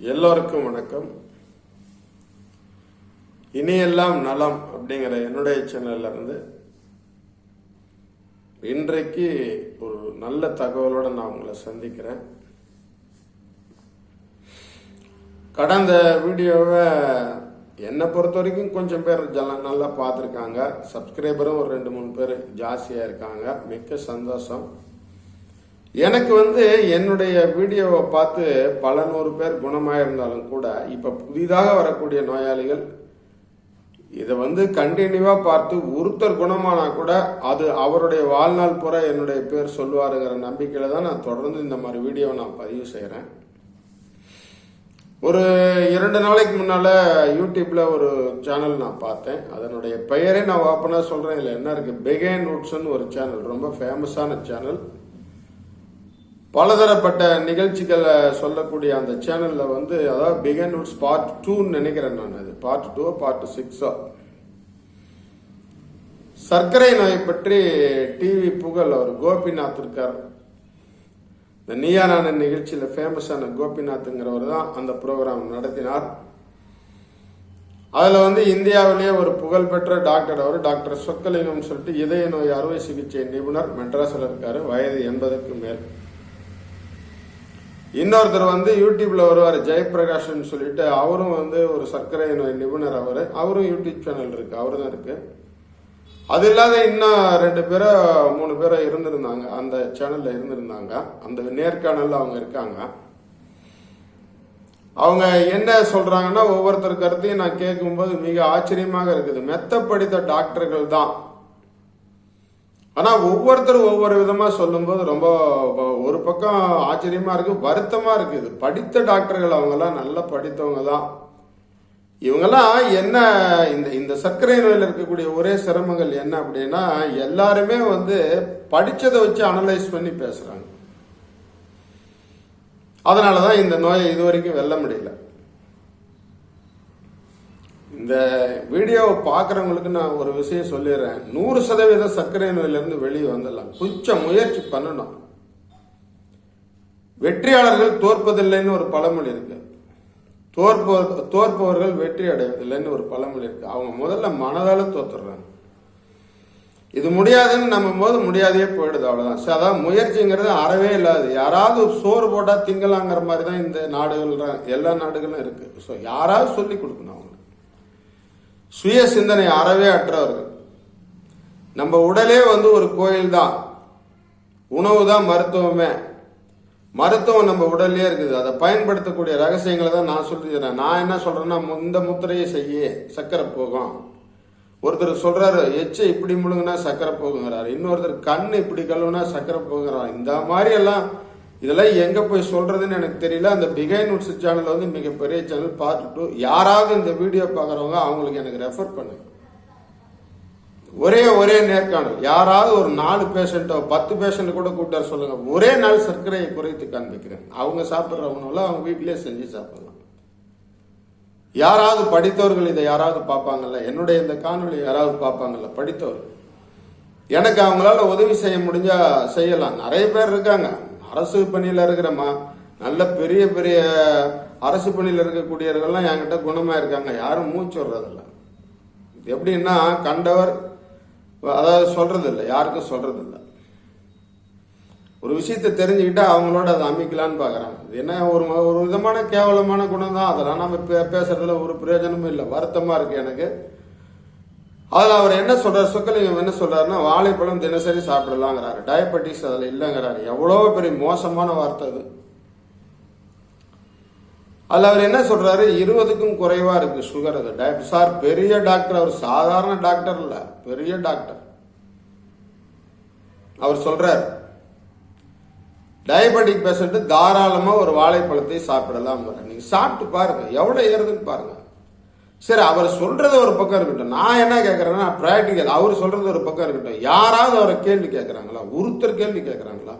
எல்லோருக்கும் வணக்கம். இனியெல்லாம் நலம் அப்படிங்கிற என்னுடைய சேனல்ல இருந்து இன்றைக்கு ஒரு நல்ல தகவலோட நான் உங்களை சந்திக்கிறேன். கடந்த வீடியோவை என்னை பொறுத்த வரைக்கும் கொஞ்சம் பேர் ஜல- நல்லா பார்த்துருக்காங்க. சப்ஸ்கிரைபரும் ஒரு ரெண்டு மூணு பேர் ஜாஸ்தியாக இருக்காங்க. மிக்க சந்தோஷம். எனக்கு வந்து என்னுடைய வீடியோவை பார்த்து பல நூறு பேர் குணமாயிருந்தாலும் கூட இப்போ புதிதாக வரக்கூடிய நோயாளிகள் இதை வந்து கண்டினியூவாக பார்த்து ஒருத்தர் குணமானா கூட அது அவருடைய வாழ்நாள் பூரா என்னுடைய பேர் சொல்லுவாருங்கிற நம்பிக்கையில் தான் நான் தொடர்ந்து இந்த மாதிரி வீடியோவை நான் பதிவு செய்கிறேன் ஒரு இரண்டு நாளைக்கு முன்னால் யூடியூப்பில் ஒரு சேனல் நான் பார்த்தேன். அதனுடைய பெயரே நான் ஓப்பனாக சொல்கிறேன் இதில் என்ன இருக்குது பெகேன் ரூட்ஸ்னு ஒரு சேனல் ரொம்ப ஃபேமஸான சேனல் பலதரப்பட்ட நிகழ்ச்சிகளை சொல்லக்கூடிய அந்த சேனல்ல வந்து அதாவது பிகன் உட்ஸ் பார்ட் டூன்னு நினைக்கிறேன் நான் அது. பார்ட் டூ பார்ட் சிக்ஸோ சர்க்கரை நோய் பற்றி டிவி புகழ் அவர் கோபிநாத் இருக்கார். இந்த நீயானான நிகழ்ச்சியில் ஃபேமஸான கோபிநாத்ங்கிறவர் தான் அந்த ப்ரோக்ராம் நடத்தினார். அதில் வந்து இந்தியாவிலேயே ஒரு புகழ்பெற்ற டாக்டர் அவர் டாக்டர் சொக்கலிங்கம் சொல்லிட்டு இதய நோய் அறுவை சிகிச்சை நிபுணர் மெட்ராஸில் இருக்கார். வயது எண்பதுக்கு மேல். இன்னொருத்தர் வந்து யூடியூப்ல வருவார் ஜெயபிரகாஷ்னு சொல்லிட்டு அவரும் வந்து ஒரு சர்க்கரை நோய் நிபுணர் அவர். அவரும் யூடியூப் சேனல் இருக்கு அவரு தான் இருக்கு. அது இல்லாத இன்னும் ரெண்டு பேரை மூணு பேரை இருந்திருந்தாங்க அந்த சேனல்ல இருந்திருந்தாங்க. அந்த நேர்காணல்ல அவங்க இருக்காங்க. அவங்க என்ன சொல்றாங்கன்னா ஒவ்வொருத்தர் கருத்தையும் நான் கேட்கும்போது மிக ஆச்சரியமாக இருக்குது. மெத்த படித்த டாக்டர்கள் தான் ஆனால் ஒவ்வொருத்தரும் ஒவ்வொரு விதமாக சொல்லும்போது ரொம்ப ஒரு பக்கம் ஆச்சரியமாக இருக்குது வருத்தமாக இருக்குது படித்த டாக்டர்கள் அவங்கெல்லாம் நல்லா படித்தவங்க தான். இவங்கெல்லாம் என்ன இந்த இந்த சர்க்கரை நோயில் இருக்கக்கூடிய ஒரே சிரமங்கள் என்ன அப்படின்னா எல்லாருமே வந்து படித்ததை வச்சு அனலைஸ் பண்ணி பேசுகிறாங்க அதனால தான் இந்த நோயை இது வரைக்கும் வெல்ல முடியல. இந்த வீடியோவை பார்க்குறவங்களுக்கு நான் ஒரு விஷயம் சொல்லிடுறேன். நூறு சதவீதம் சர்க்கரை நோயிலிருந்து வெளியே வந்துடலாம். கொஞ்சம் முயற்சி பண்ணணும். வெற்றியாளர்கள் தோற்பதில்லைன்னு ஒரு பழமொழி இருக்கு. தோற்பவர் தோற்பவர்கள் வெற்றி அடைவதில்லைன்னு ஒரு பழமொழி இருக்கு. அவங்க முதல்ல மனதால தோத்துடுறாங்க. இது முடியாதுன்னு நம்ம போது முடியாதே போயிடுது அவ்வளோதான் சரி, அதான் முயற்சிங்கிறது அறவே இல்லாது. யாராவது சோறு போட்டால் திங்கலாங்கிற மாதிரி தான் இந்த நாடுகள் எல்லா நாடுகளும் இருக்கு. ஸோ யாராவது சொல்லி கொடுக்கணும் அவங்க. சுய சிந்தனை அறவே அற்றவர்கள். நம்ம உடலே வந்து ஒரு கோயில் தான் உணவு தான் மருத்துவமே. மருத்துவம் நம்ம உடல்லே இருக்குது. அதை பயன்படுத்தக்கூடிய ரகசியங்களை தான் நான் சொல்லிக்கிறேன் நான் என்ன சொல்றேன்னா இந்த முத்திரையை செய்ய சக்கரை போகும். ஒருத்தர் சொல்றாரு எச்சை இப்படி முழுங்கினா சக்கரை போகுங்கிறாரு. இன்னொருத்தர் கண் இப்படி கழுவுனா சக்கரை போகுங்கிறார். இந்த மாதிரி எல்லாம் இதெல்லாம் எங்கே போய் சொல்கிறதுன்னு எனக்கு தெரியல. அந்த பிகைன் உட்ஸ் சேனல் வந்து மிகப்பெரிய சேனல் பார்த்துட்டு யாராவது இந்த வீடியோ பார்க்குறவங்க அவங்களுக்கு எனக்கு ரெஃபர் பண்ணுங்க ஒரே ஒரே நேர்காணல். யாராவது ஒரு நாலு பேஷண்ட்டோ பத்து பேஷண்ட் கூட கூட்டார் சொல்லுங்க. ஒரே நாள் சர்க்கரையை குறைத்து காண்பிக்கிறேன். அவங்க சாப்பிட்ற உணவுல அவங்க வீட்டிலே செஞ்சு சாப்பிடலாம். யாராவது படித்தவர்கள் இதை யாராவது பார்ப்பாங்கல்ல? என்னுடைய இந்த காணொலி யாராவது பார்ப்பாங்கல்ல? படித்தவர்கள். எனக்கு அவங்களால உதவி செய்ய முடிஞ்சா செய்யலாம். நிறைய பேர் இருக்காங்க. அரசு பணியில இருக்கிறமா நல்ல பெரிய பெரிய அரசு பணியில் இருக்கக்கூடியவர்கள்லாம் என்கிட்ட குணமா இருக்காங்க யாரும் மூச்சு விடுறதில்ல. இது எப்படின்னா கண்டவர் அதாவது சொல்றது யாருக்கும் சொல்றது ஒரு விஷயத்தை தெரிஞ்சுக்கிட்டா அவங்களோட அதை அமைக்கலான்னு பார்க்குறாங்க. இது என்ன ஒரு ஒரு விதமான கேவலமான குணம் தான் அதெல்லாம் நம்ம பே- பேசுறதுல ஒரு பிரயோஜனமும் இல்லை. வருத்தமாக இருக்குது எனக்கு. அதில் அவர் என்ன சொல்றாரு? சொக்கலிங்கம் என்ன சொல்றாருன்னா வாழைப்பழம் தினசரி சாப்பிடலாங்கிறாரு. டயபெட்டிஸ் அதில் இல்லைங்கிறாரு. எவ்வளோ பெரிய மோசமான வார்த்தை அது. அதில் அவர் என்ன சொல்றாரு? இருபதுக்கும் குறைவா இருக்கு சுகர் அது. டயபெட்டிஸ் சார் பெரிய டாக்டர் அவர் சாதாரண டாக்டர் இல்லை. பெரிய டாக்டர் அவர் சொல்றாரு டயபெட்டிக் பேஷண்ட்டு தாராளமாக ஒரு வாழைப்பழத்தை சாப்பிடலாம் நீங்கள் சாப்பிட்டு பாருங்க. எவ்வளோ ஏறுதுன்னு பாருங்க. சரி அவர் சொல்றது ஒரு பக்கம் இருக்கட்டும். நான் என்ன கேட்கறேன்னா ப்ராக்டிக்கல் அவர் சொல்றது ஒரு பக்கம் இருக்கட்டும். யாராவது அவரை கேள்வி கேட்கறாங்களா ஒருத்தர் கேள்வி கேட்கறாங்களா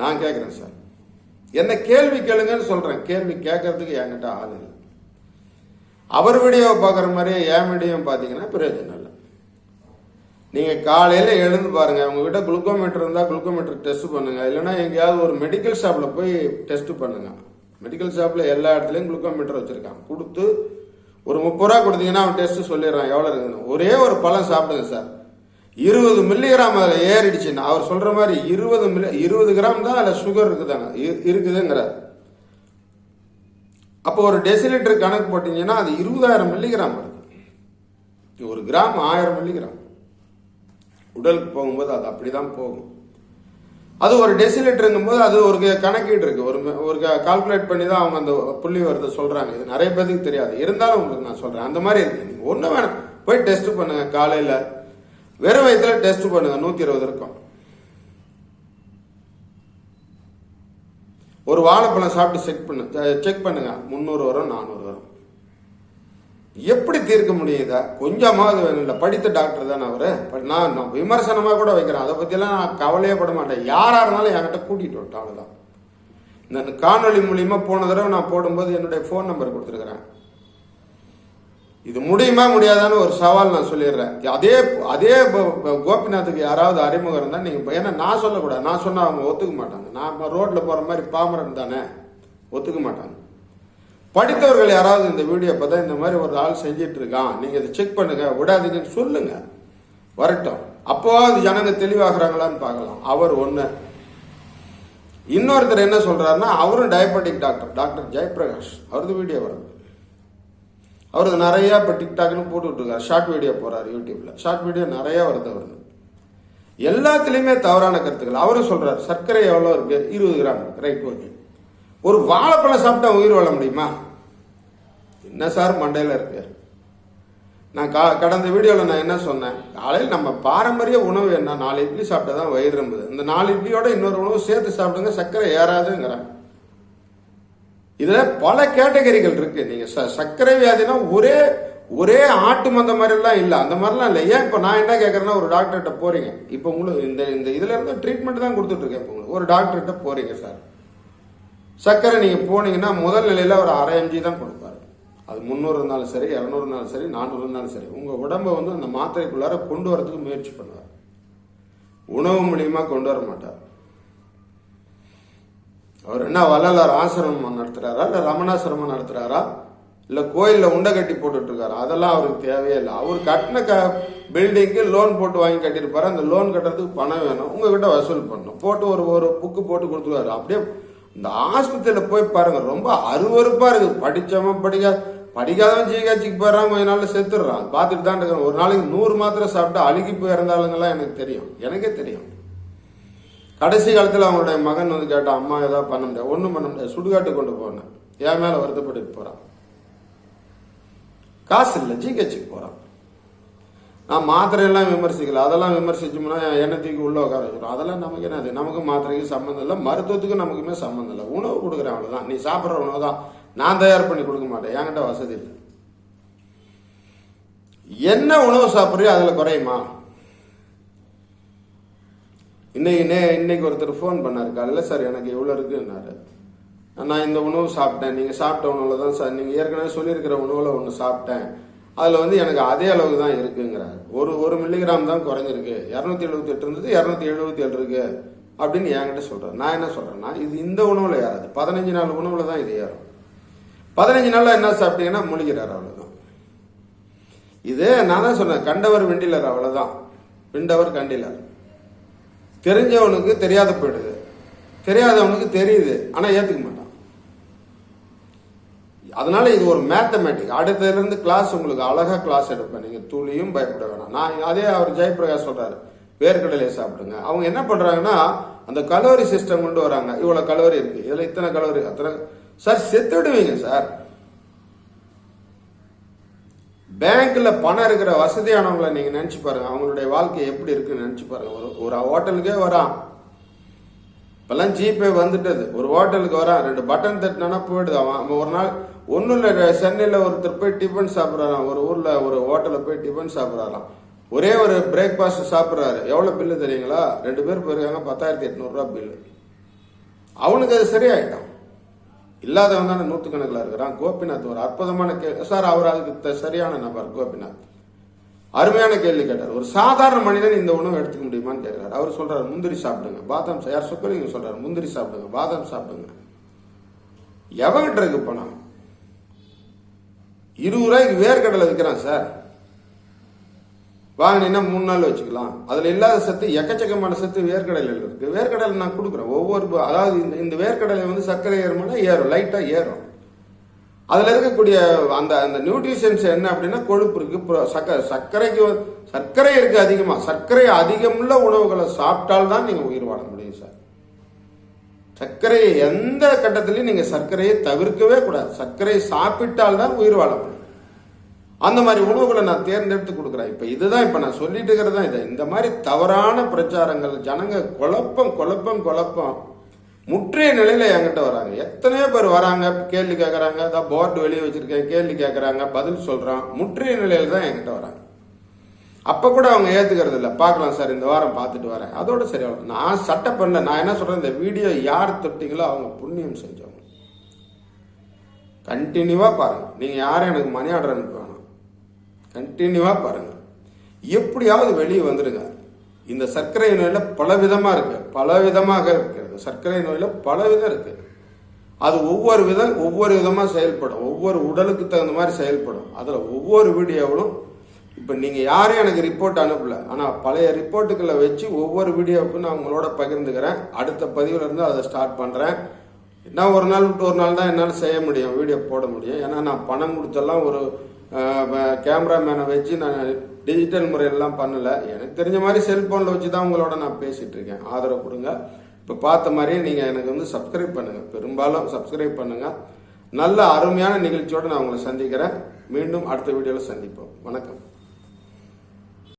நான் கேட்கறேன் சார். என்ன கேள்வி கேளுங்கன்னு சொல்றேன். கேள்வி கேட்கறதுக்கு என்கிட்ட ஆள் இல்லை. அவர் வீடியோவை பார்க்குற மாதிரியே என் வீடியோ பார்த்தீங்கன்னா பிரயோஜனம் இல்லை. நீங்கள் காலையில் எழுந்து பாருங்கள் உங்ககிட்ட குளுக்கோமீட்டர் இருந்தால் குளுக்கோமீட்டர் டெஸ்ட் பண்ணுங்க. இல்லைன்னா எங்கேயாவது ஒரு மெடிக்கல் ஷாப்பில் போய் டெஸ்ட் பண்ணுங்கள் மெடிக்கல் ஷாப்பில் எல்லா இடத்துலையும் குளுக்கோமீட்டர் வச்சுருக்கான். கொடுத்து ஒரு முப்பது ரூபா கொடுத்தீங்கன்னா அவன் டெஸ்ட்டு சொல்லிடுறான் எவ்வளோ இருக்குதுன்னு ஒரே ஒரு பழம் சாப்பிடுங்க சார் இருபது மில்லிகிராம் அதில் ஏறிடுச்சுன்னா. அவர் சொல்கிற மாதிரி இருபது மில்லி இருபது கிராம் தான் அதில் சுகர் இருக்குதாங்க. இருக்குதுங்கிறார். அப்போ ஒரு டெசிலிட்டர் கணக்கு போட்டீங்கன்னா அது இருபதாயிரம் மில்லிகிராம் வருது ஒரு கிராம் ஆயிரம் மில்லிகிராம் உடலுக்கு போகும்போது அது அப்படிதான் போகும். அது ஒரு டெசிலிட்டருங்கும் போது அது ஒரு கணக்கீடு இருக்கு. ஒரு ஒரு கால்குலேட் பண்ணி தான் அவங்க அந்த புள்ளி வரதை சொல்றாங்க. இது நிறைய பேருக்கு தெரியாது. இருந்தாலும் உங்களுக்கு நான் சொல்றேன். அந்த மாதிரி இருக்கு. நீங்க ஒண்ணு வேணாம். போய் டெஸ்ட் பண்ணுங்க. காலையில வெறும் வயிற்றுல டெஸ்ட் பண்ணுங்க. நூத்தி இருபது இருக்கும். ஒரு வாழைப்பழம் சாப்பிட்டு செக் பண்ணு செக் பண்ணுங்க. முந்நூறு வரும் நானூறு வரும். எப்படி தீர்க்க முடியுதா? கொஞ்சமாவது வேணும் இல்லை. படித்த டாக்டர் தானே அவர். பட் நான் நான் விமர்சனமாக கூட வைக்கிறேன். அதை பற்றிலாம் நான் கவலையே பட மாட்டேன். யாராக இருந்தாலும் என்கிட்ட கூட்டிகிட்டு வரட்டும் அவ்வளோதான் இந்த காணொளி மூலியமா போன தடவை நான் போடும்போது என்னுடைய ஃபோன் நம்பர் கொடுத்துருக்குறேன். இது முடியுமா முடியாதான்னு ஒரு சவால் நான் சொல்லிடுறேன். அதே அதே கோபிநாத்துக்கு யாராவது அறிமுகம் இருந்தால் நீங்கள் ஏன்னா நான் சொல்லக்கூடாது. நான் சொன்னால் அவங்க ஒத்துக்க மாட்டாங்க. நான் ரோட்டில் போகிற மாதிரி பாமரன் தானே. ஒத்துக்க மாட்டாங்க. படித்தவர்கள் யாராவது இந்த வீடியோ பார்த்தா இந்த மாதிரி ஒரு ஆள் செஞ்சிட்டு இருக்கான். நீங்க இதை செக் பண்ணுங்க விடாதீங்கன்னு சொல்லுங்க. வரட்டும். அப்போ அது ஜனங்க தெளிவாகிறாங்களான்னு பார்க்கலாம். அவர் ஒன்று இன்னொருத்தர் என்ன சொல்றாருன்னா அவரும் டயபெட்டிக் டாக்டர் டாக்டர் ஜெயபிரகாஷ் அவரது வீடியோ வருது அவரது நிறைய இப்போ டிக்டாக்னு போட்டுட்டு ஷார்ட் வீடியோ போகிறார் யூடியூப்பில் ஷார்ட் வீடியோ நிறைய வருது அவரது எல்லாத்துலேயுமே தவறான கருத்துக்கள். அவரும் சொல்கிறார் சர்க்கரை எவ்வளோ இருக்குது இருபது கிராம். ரைட் ஓகே ஒரு வாழைப்பழம் சாப்பிட்டா உயிர் வாழ முடியுமா? என்ன சார் மண்டையில இருக்கு? நான் கா கடந்த வீடியோவில் நான் என்ன சொன்னேன்? காலையில் நம்ம பாரம்பரிய உணவு என்ன? நாலு இட்லி சாப்பிட்டா தான் வயிறு இருந்தது இந்த நாலு இட்லியோட இன்னொரு உணவு சேர்த்து சாப்பிடுங்க சர்க்கரை ஏறாதுங்கிறேன். இதுல பல கேட்டகரிகள் இருக்கு. நீங்க ச- சர்க்கரை வியாதினா ஒரே ஒரே ஆட்டு மந்த மாதிரிலாம் இல்லை. அந்த மாதிரிலாம் இல்லை. ஏன் இப்போ நான் என்ன கேட்குறேன்னா ஒரு டாக்டர்கிட்ட போறீங்க. இப்போ உங்களுக்கு இந்த இந்த இதுல இருந்து ட்ரீட்மெண்ட் தான் கொடுத்துட்டு இருக்கேன் உங்களுக்கு. ஒரு டாக்டர்கிட்ட போறீங்க சார். சர்க்கரை நீங்கள் போனீங்கன்னா முதல் நிலையில் ஒரு அரை எம்ஜி தான் கொடுப்பாரு. அது முந்நூறு இருந்தாலும் சரி இரநூறு இருந்தாலும் சரி நானூறு இருந்தாலும் சரி. உங்கள் உடம்பை வந்து அந்த மாத்திரைக்குள்ளார கொண்டு வரதுக்கு முயற்சி பண்ணுவார். உணவு மூலியமாக கொண்டு வர மாட்டார். அவர் என்ன வள்ளலார் ஆசிரமம் நடத்துகிறாரா இல்லை ரமணாசிரமம் நடத்துகிறாரா இல்லை கோயிலில் உண்டை கட்டி போட்டுட்ருக்காரு? அதெல்லாம் அவருக்கு தேவையே இல்லை. அவர் கட்டின க பில்டிங்க்கு லோன் போட்டு வாங்கி கட்டியிருப்பாரு. அந்த லோன் கட்டுறதுக்கு பணம் வேணும். உங்ககிட்ட வசூல் பண்ணணும். போட்டு ஒரு ஒரு புக்கு போட்டு கொடுத்துருவாரு. அப்படியே இந்த ஆஸ்பத்திரியில போய் பாருங்க ரொம்ப அருவறுப்பா இருக்கு. படிச்சவன் படிக்காத படிக்காதவன் ஜிஹெச்சுக்கு போயிடறான் கொஞ்ச நாள்ல செத்துடுறான். பார்த்துட்டு தான் இருக்கிறேன் ஒரு நாளைக்கு நூறு மாத்திரை சாப்பிட்டு அழுகி போய் இறந்தாளுங்கெல்லாம் எனக்கு தெரியும். எனக்கே தெரியும். கடைசி காலத்தில் அவங்களுடைய மகன் வந்து கேட்டான் அம்மா ஏதாவது பண்ண முடியாது. ஒன்றும் பண்ண முடியாது. சுடுகாட்டு கொண்டு போனேன். என் மேலே வருத்தப்பட்டு போகிறான் காசு இல்லை ஜிஹெச்சுக்கு போகிறான் நான் மாத்திரையெல்லாம் விமர்சிக்கல. அதெல்லாம் விமர்சிச்சோம்னா எண்ணத்துக்கு தூக்கி உள்ள உட்கார வச்சிடும் அதெல்லாம் நமக்கு என்னது? நமக்கு மாத்திரைக்கு சம்மந்தம் இல்லை. மருத்துவத்துக்கு நமக்குமே சம்மந்தம் இல்லை. உணவு கொடுக்குறேன் அவ்வளவுதான். நீ சாப்பிட்ற உணவு தான் நான் தயார் பண்ணி கொடுக்க மாட்டேன். என்கிட்ட வசதி இல்லை. என்ன உணவு சாப்பிட்றியோ அதில் குறையுமா? இன்னைக்கு நே இன்னைக்கு ஒருத்தர் ஃபோன் பண்ணார். காலையில் சார் எனக்கு எவ்வளோ இருக்குன்னாரு. நான் இந்த உணவு சாப்பிட்டேன். நீங்கள் சாப்பிட்ட உணவுல தான் சார். நீங்கள் ஏற்கனவே சொல்லியிருக்கிற உணவில் ஒன்று சாப்பிட்டேன். அதில் வந்து எனக்கு அதே அளவுக்கு தான் இருக்குங்கிறார். ஒரு ஒரு மில்லிகிராம் தான் குறைஞ்சிருக்கு. இரநூத்தி எழுபத்தி எட்டு இருந்தது இரநூத்தி எழுபத்தி ஏழு இருக்கு அப்படின்னு என்கிட்ட சொல்கிறேன் நான் என்ன சொல்கிறேன்னா இது இந்த உணவில் ஏறாது. பதினஞ்சு நாள் உணவில் தான் இது ஏறும். பதினஞ்சு நாளில் என்ன சாப்பிட்டீங்கன்னா முழிக்கிறார் அவ்வளோதான் இது நான் தான் சொன்னேன் கண்டவர் வெண்டிலர் அவ்வளோதான் விண்டவர் கண்டிலர். தெரிஞ்சவனுக்கு தெரியாத போயிடுது. தெரியாதவனுக்கு தெரியுது. ஆனால் ஏற்றுக்குமா அதனால இது ஒரு மேத்தமேட்டிக் அடுத்ததுலேருந்து கிளாஸ் உங்களுக்கு அழகா கிளாஸ் எடுப்பேன். நீங்கள் துளியும் பயப்பட வேணாம். நான் அதே அவர் ஜெயபிரகாஷ் சொல்கிறாரு வேர்க்கடலையை சாப்பிடுங்க. அவங்க என்ன பண்ணுறாங்கன்னா அந்த கலோரி சிஸ்டம் கொண்டு வராங்க. இவ்வளோ கலோரி இருக்கு. இதில் இத்தனை கலோரி அத்தனை சார் செத்துடுவீங்க சார். பேங்க்ல பணம் இருக்கிற வசதியானவங்களை நீங்க நினைச்சு பாருங்க. அவங்களுடைய வாழ்க்கை எப்படி இருக்குன்னு நினைச்சு பாருங்க. ஒரு ஒரு ஹோட்டலுக்கே வரான். இப்பெல்லாம் ஜிபே வந்துட்டது. ஒரு ஹோட்டலுக்கு வரான். ரெண்டு பட்டன் தட்டினா போயிடுது அவன் ஒரு நாள் ஒன்றும் இல்லை சென்னையில் ஒருத்தர் போய் டிஃபன் சாப்பிட்றாராம். ஒரு ஊரில் ஒரு ஹோட்டலில் போய் டிஃபன் சாப்பிட்றாராம். ஒரே ஒரு பிரேக்ஃபாஸ்ட் சாப்பிட்றாரு. எவ்வளோ பில்லு தெரியுங்களா? ரெண்டு பேர் போயிருக்காங்க பத்தாயிரத்தி எட்நூறுரூவா பில்லு அவனுக்கு அது சரியாயிட்டான். இல்லாதவன் தானே நூற்றுக்கணக்கில் இருக்கிறான். கோபிநாத் ஒரு அற்புதமான கேள்வி சார் அவர் அதுக்கு த- சரியான நபர் கோபிநாத். அருமையான கேள்வி கேட்டார். ஒரு சாதாரண மனிதன் இந்த உணவு எடுத்துக்க முடியுமான்னு கேட்கிறார். அவர் சொல்றாரு முந்திரி சாப்பிடுங்க. பாதாம் யார் சொக்கலிங்க சொல்றாரு முந்திரி சாப்பிடுங்க பாதாம் சாப்பிடுங்க. எவங்கிட்ட இருக்கு பணம்? இருபது ரூபாய்க்கு வேர்க்கடலை விற்கிறான் சார். வாங்கினீங்கன்னா மூணு நாள் வச்சுக்கலாம். அதில் இல்லாத சத்து எக்கச்சக்கமான சத்து வேர்க்கடலையில் இருக்கு. வேர்க்கடலை நான் கொடுக்குறேன். ஒவ்வொரு அதாவது இந்த இந்த வேர்க்கடலை வந்து சர்க்கரை ஏறுமானா ஏறும் லைட்டாக ஏறும். அதில் இருக்கக்கூடிய அந்த அந்த நியூட்ரிஷன்ஸ் என்ன அப்படின்னா கொழுப்பு இருக்கு. புர- சக்க சர்க்கரைக்கு சர்க்கரை இருக்கு அதிகமாக சர்க்கரை அதிகமுள்ள உணவுகளை சாப்பிட்டால் தான் உயிர் வாழ முடியும் சார். சர்க்கரையை எந்த கட்டத்திலையும் நீங்கள் சர்க்கரையை தவிர்க்கவே கூடாது. சர்க்கரையை சாப்பிட்டால் தான் உயிர் வாழ முடியும். அந்த மாதிரி உணவுகளை நான் தேர்ந்தெடுத்து கொடுக்குறேன். இப்போ இதுதான் இப்போ நான் சொல்லிட்டு இருக்கிறது தான் இதை. இந்த மாதிரி தவறான பிரச்சாரங்கள் ஜனங்க குழப்பம் குழப்பம் குழப்பம் முற்றிய நிலையில் என்கிட்ட வராங்க. எத்தனையோ பேர் வராங்க கேள்வி கேட்குறாங்க அதான் போர்டு வெளியே வச்சிருக்கேன் கேள்வி கேட்குறாங்க பதில் சொல்கிறான் முற்றிய நிலையில் தான் என்கிட்ட வராங்க. அப்போ கூட அவங்க ஏற்றுக்கிறது இல்லை. பார்க்கலாம் சார் இந்த வாரம் பார்த்துட்டு வரேன். அதோட சரி நான் சட்டை பண்ணல. நான் என்ன சொல்கிறேன் இந்த வீடியோ யார் தொட்டிங்களோ அவங்க புண்ணியம் செஞ்சவங்க. கண்டினியூவாக பாருங்கள் நீங்கள் யாரும் எனக்கு மணி ஆர்டர் அனுப்ப கண்டினியூவாக பாருங்கள் எப்படியாவது வெளியே வந்துடுங்க இந்த சர்க்கரை நோயில் பல விதமாக இருக்கு. பல விதமாக இருக்கிறது சர்க்கரை நோயில் பல விதம் இருக்கு. அது ஒவ்வொரு விதம் ஒவ்வொரு விதமாக செயல்படும். ஒவ்வொரு உடலுக்கு தகுந்த மாதிரி செயல்படும். அதில் ஒவ்வொரு வீடியோவிலும் இப்போ நீங்கள் யாரும் எனக்கு ரிப்போர்ட் அனுப்பல. ஆனால் பழைய ரிப்போர்ட்டுகளை வச்சு ஒவ்வொரு வீடியோவுக்கும் நான் உங்களோட பகிர்ந்துக்கிறேன். அடுத்த பதிவுல இருந்து அதை ஸ்டார்ட் பண்ணுறேன் என்ன ஒரு நாள் விட்டு ஒரு நாள் தான் என்னால் செய்ய முடியும். வீடியோ போட முடியும். ஏன்னா நான் பணம் கொடுத்தெல்லாம் ஒரு கேமராமேனை வச்சு நான் டிஜிட்டல் முறையெல்லாம் பண்ணலை. எனக்கு தெரிஞ்ச மாதிரி செல்ஃபோனில் வச்சு தான் உங்களோட நான் பேசிகிட்டு இருக்கேன். ஆதரவு கொடுங்க. இப்போ பார்த்த மாதிரியே நீங்கள் எனக்கு வந்து சப்ஸ்கிரைப் பண்ணுங்க. பெரும்பாலும் சப்ஸ்கிரைப் பண்ணுங்கள் நல்ல அருமையான நிகழ்ச்சியோடு நான் உங்களை சந்திக்கிறேன். மீண்டும் அடுத்த வீடியோவில் சந்திப்போம். வணக்கம்.